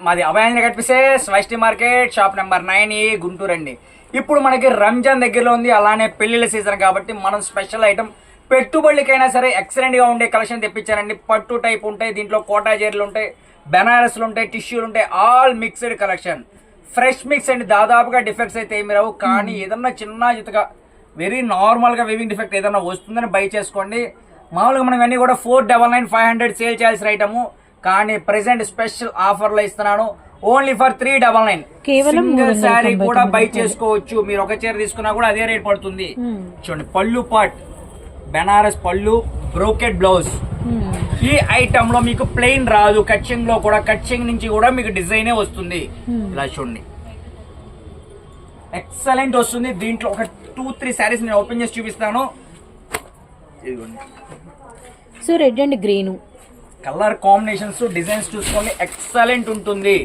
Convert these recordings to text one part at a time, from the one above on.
మాది అభయాన్ని కట్పిస్తే స్వైస్టి market shop number nine A Guntur అండి. ఇప్పుడు మనకి రంజాన్ దగ్గరలో ఉంది అలానే పెళ్ళిళ్ళ సీజన్ కాబట్టి మనం స్పెషల్ ఐటమ్ పెట్టుబడులకైనా సరే ఎక్సలెంట్గా ఉండే కలెక్షన్ తెప్పించారండి పట్టు టైప్ ఉంటాయి దీంట్లో కోటా ఉంటాయి బెనారస్లు ఉంటాయి టిష్యూలు ఉంటాయి all mixed collection fresh mix అండి దాదాపుగా డిఫెక్ట్స్ అయితే ఏమి రావు కానీ ఏదన్నా చిన్న చితగా వెరీ నార్మల్గా వివింగ్ డిఫెక్ట్ ఏదైనా వస్తుందని బై చేసుకోండి. మామూలుగా మనం ఇవన్నీ కూడా four double nine five hundred sale చేయాల్సిన ఐటమ్ కానీ ప్రెసెంట్ స్పెషల్ ఆఫర్లో ఇస్తున్నాను. Only for three double nine కేవలం సింగిల్ 399 శారీ కూడా బై. చేసుకోవచ్చు. మీరు ఒక చీర తీసుకున్నా కూడా అదే రేట్ పడుతుంది. Hmm. చూడండి పళ్ళు పాట్ బెనారస్ పళ్ళు బ్రోకెట్ బ్లౌజ్ Hmm. ఈ ఐటమ్లో మీకు ప్లెయిన్ రాదు. కచ్చింగ్లో కూడా కచ్చింగ్ నుంచి కూడా మీకు డిజైనే వస్తుంది. Hmm. ఇలా చూడండి. ఎక్సలెంట్ వస్తుంది. దీంట్లో ఒక టూ త్రీ శారీస్ నేను ఓపెన్ చేసి చూపిస్తాను. ఇదిగోండి. So red and green. Colour combinations designs చూసుకోండి ఎక్సలెంట్ ఉంటుంది.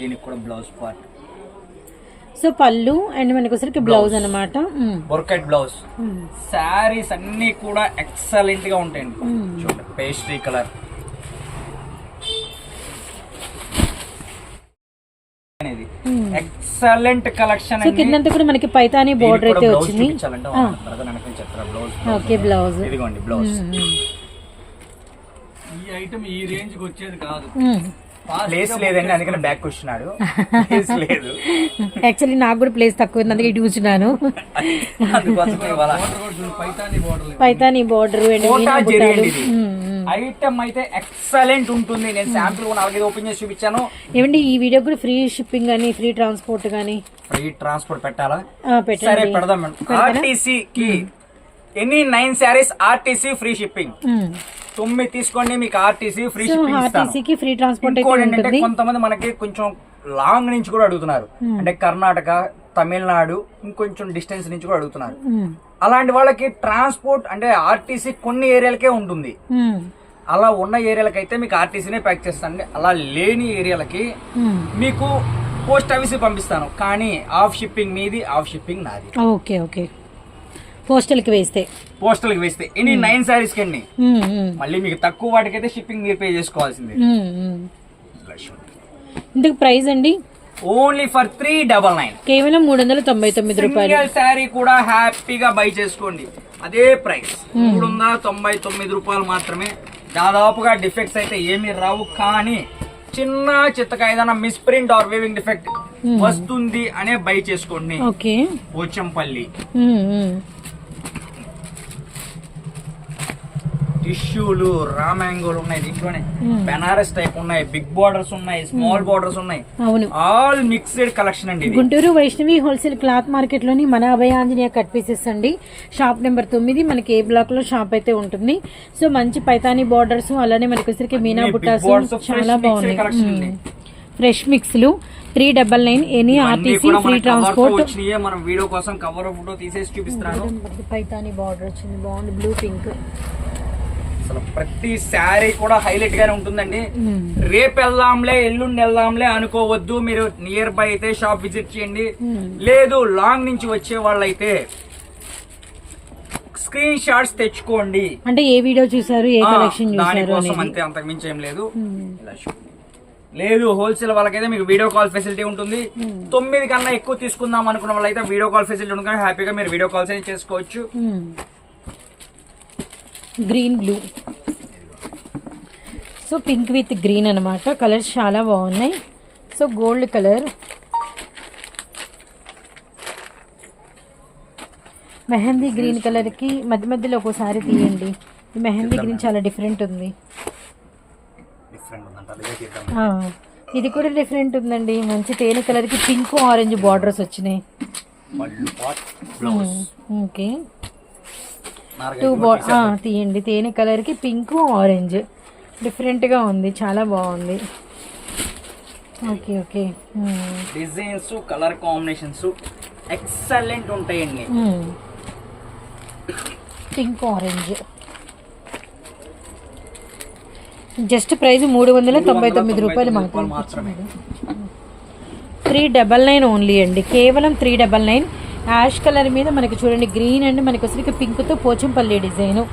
దీనికి కూడా బ్లౌజ్ పార్ట్. సో పళ్ళు అండ్ మనకి వచ్చరికి బ్లౌజ్ అనమాట బొర్కెట్ బ్లౌజ్ శారీస్ అన్ని కూడా ఎక్సలెంట్గా ఉంటాయండి. చూడండి పేస్ట్రీ కలర్ అనేది. ఎక్సలెంట్ కలెక్షన్ సో కిందంతా కూడా మనకి పైతాని బోర్డర్ అయితే వచ్చింది. ఓకే బ్లౌజ్ ఇదిగోండి బ్లౌజ్ Hmm. ఈ ఐటమ్ ఈ రేంజ్కి వచ్చేది కాదు. Hmm. ప్లేస్ లేదండి అందుకని బ్యాక్ కూర్చున్నాడు. ప్లేస్ లేదు. యాక్చువల్లీ నాకు కూడా ప్లేస్ తక్కువ ఉంది అందుకే ఇటు కూర్చున్నాను. అందుకోసం ఇవాళ పైతాని బోర్డర్ ఐటమ్ అయితే ఎక్సలెంట్ ఉంటుంది. నేను శాంపుల్ కూడా నాలుగైదు ఓపెన్ చేసి చూపించాను. ఏమండి ఈ వీడియో కూడా ఫ్రీ షిప్పింగ్ కానీ ఫ్రీ ట్రాన్స్పోర్ట్ కానీ? ఫ్రీ ట్రాన్స్పోర్ట్ పెట్టాలా? సరే పెడదాం. ఆర్టీసీ కి any nine saris RTC free shipping. మ్మ్. తొమ్మిది తీసుకోండి మీకు ఆర్టీసీ ఫ్రీ షిప్పింగ్ ఆర్టీసీకి ఫ్రీ ట్రాన్స్పోర్ట్ ఏంటంటే కొంతమంది మనకి కొంచెం లాంగ్ నుంచి కూడా అడుగుతున్నారు. అంటే కర్ణాటక తమిళనాడు ఇంకొంచెం డిస్టెన్స్ నుంచి కూడా అడుగుతున్నారు. అలాంటి వాళ్ళకి ట్రాన్స్పోర్ట్ అంటే ఆర్టీసీ కొన్ని ఏరియాలకే ఉంటుంది. అలా ఉన్న ఏరియాలకైతే మీకు ఆర్టీసీనే ప్యాక్ చేస్తానండి. అలా లేని ఏరియాలకి మ్మ్. మీకు పోస్ట్ ఆఫీస్ పంపిస్తాను. కానీ ఆఫ్ షిప్పింగ్ మీది ఆఫ్ షిప్పింగ్ నాది. Okay okay. పోస్టల్కి వేస్తే. పోస్టల్కి వేస్తే ఎనీ నైన్ సారీస్ కండి మ్మ్. మళ్ళీ మీకు తక్కువ వాటికైతే షిప్పింగ్ మీరు పే చేసుకోవాల్సిందే. ఇందుకు ప్రైస్ అండి? Only for three double nine. కేవలం మూడు వందల తొంభై తొమ్మిది రూపాయలు. శారీ కూడా హ్యాపీగా బై చేసుకోండి. అదే ప్రైస్. మూడు వందల తొంభై తొమ్మిది రూపాయలు మాత్రమే దాదాపుగా డిఫెక్ట్స్ అయితే ఏమీ రావు కానీ చిన్న చిత్తగా ఏదైనా మిస్ప్రింట్ ఆర్ వేవింగ్ డిఫెక్ట్ వస్తుంది అనే బై చేసుకోండి. పోచంపల్లి. టిష్యూలు రామాంగోలు ఉన్నాయి దీంట్లోనే. బెనారస్ టైప్ ఉన్నాయి బిగ్ బార్డర్స్ ఉన్నాయి స్మాల్ బార్డర్స్ ఉన్నాయి. అవును. ఆల్ మిక్స్డ్ కలెక్షన్ అండి గుంటూరు వైష్ణవి హోల్సేల్ క్లాత్ మార్కెట్లోని మన అభయ ఆంజనేయ కట్ పీసెస్ అండి. షాప్ నెంబర్ తొమ్మిది మనకి ఏ బ్లాక్లో షాప్ అయితే ఉంటుంది. సో మంచి పైతాని బార్డర్స్ అలానే మనకి వచ్చరికి మీనా బుట్టాస్ చాలా బాగున్నాయి. అండి. Fresh మిక్స్లు three double nine any RTC free transport మనం వీడియో కోసం కవర్ ఫోటో తీసేసి చూపిస్తున్నాను. పైతాని బార్డర్ వచ్చింది బాగుంది బ్లూ పింక్ అసలు ప్రతి శారీ కూడా హైలైట్ గానే ఉంటుందండి. రేపు వెళ్దాంలే ఎల్లుండి వెళ్దాంలే అనుకోవద్దు మీరు నియర్ బై అయితే షాప్ విజిట్ చేయండి. లేదు లాంగ్ నుంచి వచ్చే వాళ్ళైతే స్క్రీన్ షాట్స్ తెచ్చుకోండి. అంటే ఏ వీడియో చూసారు ఏ కలెక్షన్ దానికోసం అంతే అంతకు మించి ఏం లేదు. లేదు హోల్సేల్ వాళ్ళకైతే మీకు వీడియో కాల్ ఫెసిలిటీ ఉంటుంది. తొమ్మిది కన్నా ఎక్కువ తీసుకుందాం అనుకున్న వాళ్ళైతే వీడియో కాల్ ఫెసిలిటీ ఉంటుంది హ్యాపీగా మీరు వీడియో కాల్స్ అయితే చేసుకోవచ్చు. Green blue so pink with green అనమాట కలర్స్ చాలా బాగున్నాయి. So gold colour mehndi green కలర్కి మధ్య మధ్యలో ఒకసారి తీయండి. ఈ మెహందీ గ్రీన్ చాలా డిఫరెంట్ ఉంది. ఇది కూడా డిఫరెంట్ ఉందండి. మంచి తేనె కలర్కి పింక్ ఆరెంజ్ బార్డర్స్ వచ్చినాయి. ఓకే టూ తీయండి. తేనె కలర్కి పింక్ ఆరెంజ్ డిఫరెంట్గా ఉంది. చాలా బాగుంది. Okay okay. Designs colour combinations excellent ఉంటాయండి. పింక్ ఆరెంజ్ జస్ట్ ప్రైస్ మూడు వందల తొంభై తొమ్మిది రూపాయలు మాత్రం మాత్రమే. త్రీ డబల్ నైన్ ఓన్లీ అండి. కేవలం three double nine ash colour మీద మనకి చూడండి గ్రీన్ అండ్ మనకి వచ్చరికి పింక్తో పోచంపల్లి డిజైను.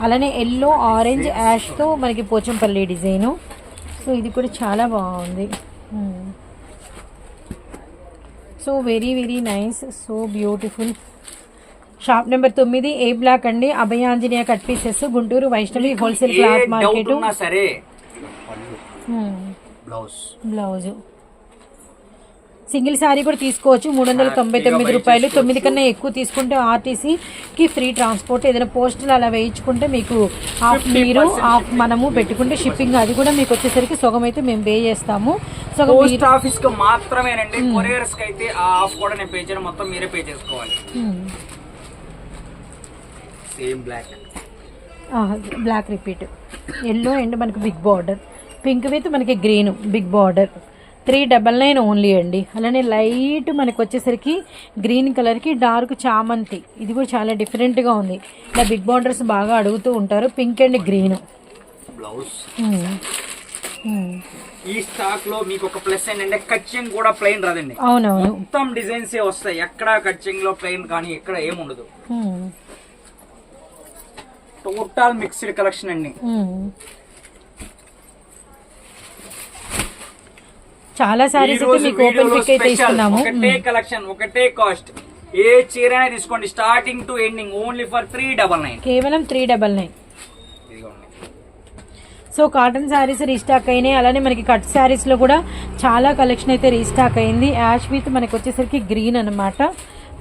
అలానే ఎల్లో ఆరెంజ్ యాష్తో మనకి పోచంపల్లి డిజైను. సో ఇది కూడా చాలా బాగుంది. మ్మ్. So very very nice so beautiful. Shop number తొమ్మిది ఏ బ్లాక్ అండి? Abhayanjaneya cut pieces Guntur Vaishnavi wholesale cloth market. సరే. బ్లౌజ్. బ్లౌజ్. సింగిల్ శారీ కూడా తీసుకోవచ్చు. మూడు వందల తొంభై తొమ్మిది రూపాయలు. తొమ్మిది కన్నా ఎక్కువ తీసుకుంటే ఆర్టీసీకి ఫ్రీ ట్రాన్స్పోర్ట్. ఏదైనా పోస్టులు అలా వేయించుకుంటే మీకు హాఫ్ మీరు హాఫ్ మనము పెట్టుకుంటే షిప్పింగ్ అది కూడా మీకు వచ్చేసరికి సగం అయితే మేము పే చేస్తాము. సగం పోస్ట్ మీరు ఆఫీస్కి మాత్రమేనండి. కొరియర్స్కి అయితే ఆ ఆఫ్ కూడా నేను పే చేయడం మొత్తం మీరే పే చేసుకోవాలి. మ్మ్. Same black black repeat yellow and మనకి బిగ్ బార్డర్ పింక్ విత్ మనకి green big border three double nine only అండి. అలానే లైట్ మనకి వచ్చేసరికి గ్రీన్ కలర్కి డార్క్ చామంతి. ఇది కూడా చాలా డిఫరెంట్గా ఉంది. ఇలా బిగ్ బార్డర్స్ బాగా అడుగుతూ ఉంటారు. Pink and green. బ్లౌజ్. ఈ స్టాక్లో మీకు ఒక ప్లస్ ఏంటంటే కచ్చింగ్ కూడా ప్లెయిన్ రాదండి. అవునవును. మొత్తం డిజైన్స్ ఏ వస్తాయి. ఎక్కడ కచ్చింగ్లో ప్లెయిన్ కానీ ఎక్కడ ఏముండదు. టోటల్ మిక్స్డ్ కలెక్షన్ అండి. చాలా సారీస్ అయితే మీకు ఓపెన్ పిక్ అయితే ఇస్తున్నాము. ఒకటే కలెక్షన్ ఒకటే కాస్ట్ ఏ చీర అయినా తీసుకోండి starting to ending only for three double nine కేవలం three double nine so cotton saris restock అయినాయి. అలానే మనకి కట్ శారీస్లో కూడా చాలా కలెక్షన్ అయితే రీస్టాక్ అయింది. యాష్ విత్ మనకి వచ్చేసరికి గ్రీన్ అన్నమాట.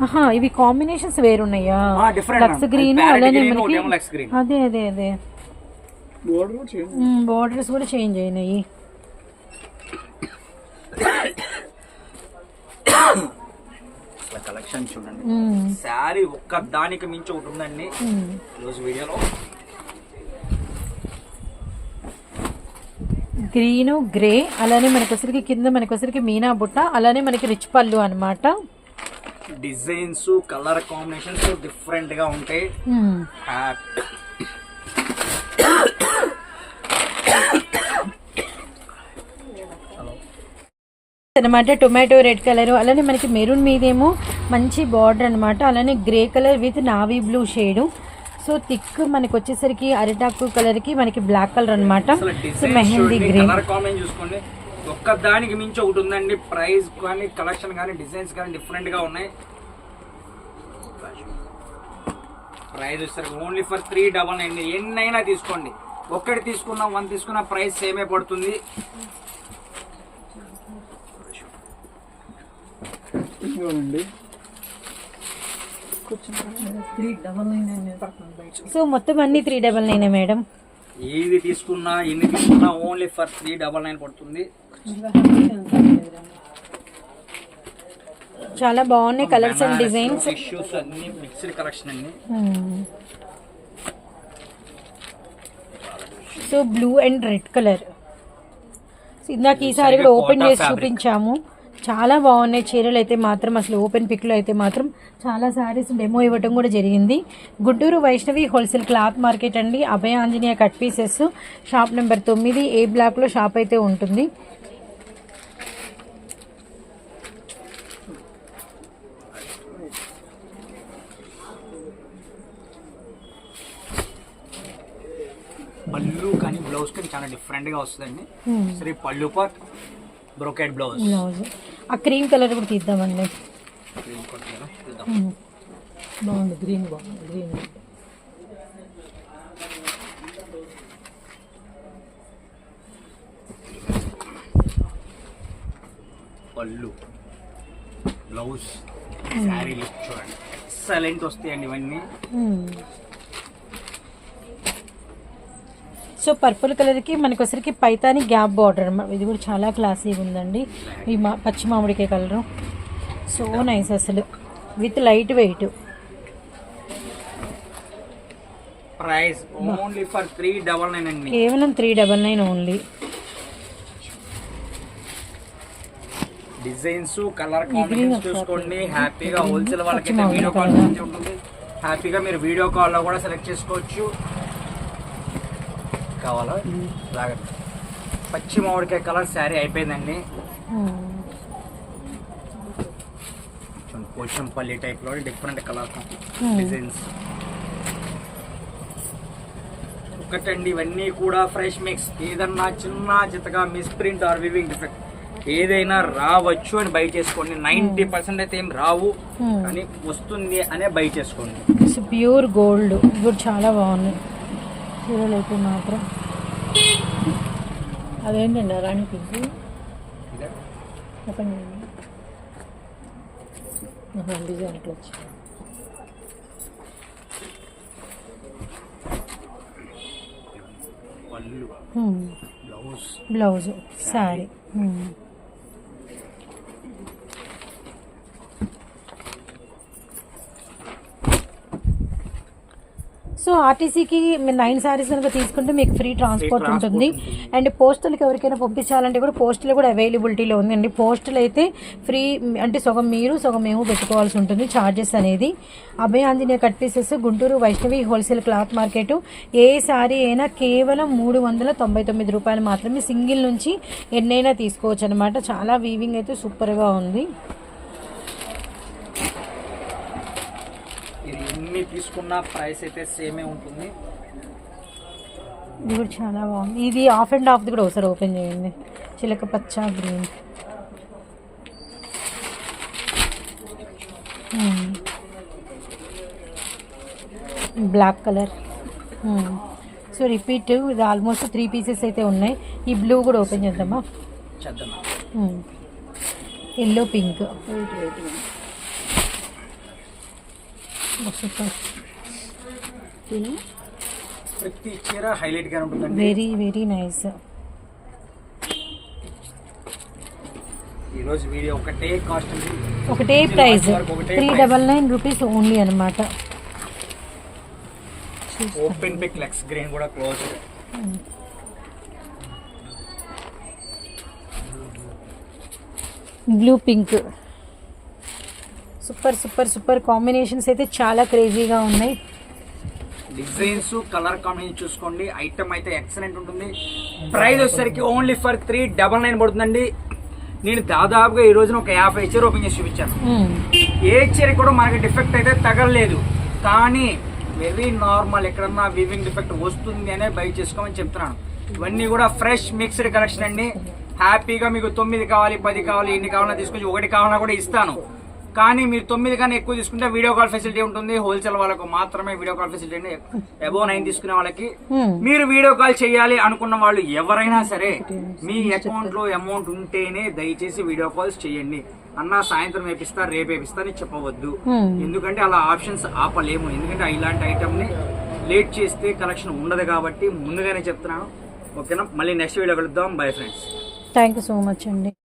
ఆహా ఇవి కాంబినేషన్స్ వేరున్నాయా? లక్స్. గ్రీన్ అలానే మనకి. అదే అదే అదే. బోర్డర్స్ కూడా చేంజ్ అయినాయి. కలెక్షన్ చూడండి. మ్మ్. శారీ ఒక్క దానికి మించి ఒకటి ఉందండి. మ్మ్. ఈరోజు వీడియోలో. గ్రీన్ గ్రే అలానే మనకి వచ్చరికి కింద మనకి వచ్చరికి మీనా బుట్ట అలానే మనకి రిచ్ పళ్ళు అన్నమాట. డిజైన్స్ కలర్ కాంబినేషన్స్ డిఫరెంట్గా ఉంటాయి అనమాట టొమాటో రెడ్ కలర్ అలానే మనకి మెరూన్ మీదేమో మంచి బార్డర్ అన్నమాట. అలానే grey colour with navy blue shade so thick మనకి వచ్చేసరికి అరిటాకు కలర్కి మనకి బ్లాక్ కలర్ అన్నమాట. అసలు సో మెహందీ గ్రీన్ చూసుకోండి. ఒక్క దానికి మించి ఒకటి ఉందండి. ప్రైస్ కానీ కలెక్షన్ కానీ డిజైన్స్ కానీ డిఫరెంట్గా ఉన్నాయి. ప్రైస్ వచ్చేసరికి only for three double nine ఎన్నైనా తీసుకోండి. ఒక్కటి తీసుకున్నా వన్ తీసుకున్న ప్రైస్ సేమే పడుతుంది. సో మొత్తం అన్ని త్రీ డబల్ నైన్ మేడం? ఏది తీసుకున్నా ఎన్ని తీసుకున్నా only for three double nine పడుతుంది. చాలా బాగున్నాయి కలర్స్ అండ్ డిజైన్స్ ఇష్యూస్ అన్ని మిక్స్డ్ కలెక్షన్ అండి so blue and red colour ఇందాక ఈసారి కూడా ఓపెన్ చేసి. చూపించాము. చాలా బాగున్నాయి. చీరలు అయితే మాత్రం అసలు ఓపెన్ పిక్లో అయితే మాత్రం చాలా సారీస్ డెమో ఇవ్వటం కూడా జరిగింది. Guntur Vaishnavi wholesale cloth market అండి. Abhaya Anjaneya cut pieces shop number తొమ్మిది ఏ బ్లాక్లో షాప్ అయితే ఉంటుంది. పళ్ళు కానీ బ్లౌజ్ కానీ చాలా డిఫరెంట్గా వస్తుందండి. సరే పళ్ళు పాట్ బ్రోకెట్ బ్లౌజ్ బ్లౌజ్ ఆ క్రీమ్ కలర్ కూడా తీద్దామండి. బాగుంది గ్రీన్ బాగుంది గ్రీన్. పళ్ళు బ్లౌజ్ శారీ లుక్ చూడండి. ఎక్సలెంట్ వస్తాయండి ఇవన్నీ. సో పర్పుల్ కలర్కి మనకి వచ్చరికి పైతాని గ్యాప్ బార్డర్ ఇది కూడా చాలా క్లాసీగా ఉందండి. ఈ మా పచ్చి మామిడికాయ కలరు. సో నైస్ అసలు. With light weight. Price only for three double nine అండి. కేవలం three double nine only. Designs colour combination చూసుకోండి. హ్యాపీగా హోల్సేల్ వాళ్ళకి వీడియో కాల్. ఉంటుంది. హ్యాపీగా మీరు వీడియో కాల్లో కూడా సెలెక్ట్ చేసుకోవచ్చు. కావాలా? లాగండి పచ్చి మామిడికాయ కలర్ శారీ అయిపోయిందండి. పోచంపల్లి టైప్లో డిఫరెంట్ కలర్ డిజైన్స్ ఒక్కటండి ఇవన్నీ కూడా ఫ్రెష్ మిక్స్ ఏదన్నా చిన్న చిత్తగా మిస్ప్రింట్ ఆర్ వివింగ్ డిఫెక్ట్ ఏదైనా రావచ్చు అని బై చేసుకోండి. నైంటీ పర్సెంట్ అయితే ఏం రావు. Hmm. కానీ వస్తుంది అనే బై చేసుకోండి. ప్యూర్ గోల్డ్ ఇవి కూడా చాలా బాగున్నాయి చీరలు అయితే మాత్రం అదేంటండి రాణి పింక్ చెప్పండి డిజైన్ ఇట్లా వచ్చింది బ్లౌజ్. శారీ సో ఆర్టీసీకి మీరు నైన్ శారీస్ కనుక తీసుకుంటే మీకు ఫ్రీ ట్రాన్స్పోర్ట్ ఉంటుంది. ఉంటుంది. అండ్ పోస్టల్కి ఎవరికైనా పంపించాలంటే కూడా పోస్టల్ కూడా అవైలబిలిటీలో ఉందండి. పోస్టల్ అయితే ఫ్రీ అంటే సగం మీరు సగం మేము పెట్టుకోవాల్సి ఉంటుంది ఛార్జెస్ అనేది. Abhaya Anjaneya cut pieces Guntur Vaishnavi wholesale cloth market ఏ శారీ అయినా కేవలం మూడు వందల తొంభై తొమ్మిది రూపాయలు మాత్రమే సింగిల్ నుంచి ఎన్నైనా తీసుకోవచ్చు అనమాట చాలా వీవింగ్ అయితే సూపర్గా ఉంది. ఎన్ని తీసుకున్న ప్రైస్ అయితే సేమే ఉంటుంది. ఇది కూడా చాలా బాగుంది. ఇది ఆఫ్ అండ్ ఆఫ్ది కూడా ఒకసారి ఓపెన్ చేయండి. చిలక పచ్చ green. Black colour. So repeat ఇది ఆల్మోస్ట్ త్రీ పీసెస్ అయితే ఉన్నాయి. ఈ బ్లూ కూడా ఓపెన్ చేద్దామా? చేద్దాం ఎల్లో పింక్. ప్రతి చీర హైలైట్గా ఉంటుందండి. వెరీ వెరీ నైస్ వీడియో ఒకటే కాస్ట్ ఒకటే price three. Double nine rupees only అనమాట ఓపెన్ పిక్ లెక్స్ గ్రీన్ కూడా close blue pink super super super combinations అయితే చాలా క్రేజీగా ఉన్నాయి. డిజైన్స్ కలర్ కాంబినేషన్ చూసుకోండి. ఐటమ్ అయితే ఎక్సలెంట్ ఉంటుంది. ప్రైస్ వచ్చేసరికి only for three double nine పడుతుందండి. నేను దాదాపుగా ఈ రోజున ఒక యాభై చీర ఓపెన్ చేసి చూపించాను. ఏ చీర కూడా మనకి డిఫెక్ట్ అయితే తగలలేదు. కానీ వెరీ నార్మల్ ఎక్కడన్నా వివింగ్ డిఫెక్ట్ వస్తుంది అనే బై చేసుకోమని చెప్తున్నాను. ఇవన్నీ కూడా ఫ్రెష్ మిక్స్డ్ కలెక్షన్ అండి. హ్యాపీగా మీకు తొమ్మిది కావాలి పది కావాలి ఎన్ని కావాలన్నా తీసుకొచ్చి ఒకటి కావాలన్నా కూడా ఇస్తాను. కానీ మీరు తొమ్మిది కానీ ఎక్కువ తీసుకుంటే వీడియో కాల్ ఫెసిలిటీ ఉంటుంది. హోల్సేల్ వాళ్ళకు మాత్రమే video call facility above nine తీసుకునే వాళ్ళకి. మ్మ్. మీరు వీడియో కాల్ చేయాలి అనుకున్న వాళ్ళు ఎవరైనా సరే మీ అకౌంట్లో అమౌంట్ ఉంటేనే దయచేసి వీడియో కాల్స్ చేయండి. అన్న సాయంత్రం వేపిస్తా రేపు వేపిస్తా అని చెప్పవద్దు. Hmm. ఎందుకంటే అలా ఆప్షన్స్ ఆపలేము. ఎందుకంటే ఇలాంటి ఐటమ్ని లేట్ చేస్తే కలెక్షన్ ఉండదు కాబట్టి ముందుగానే చెప్తున్నాను. ఓకేనా? మళ్ళీ నెక్స్ట్ వీడియో కలుద్దాం. Bye friends thank you so much అండి.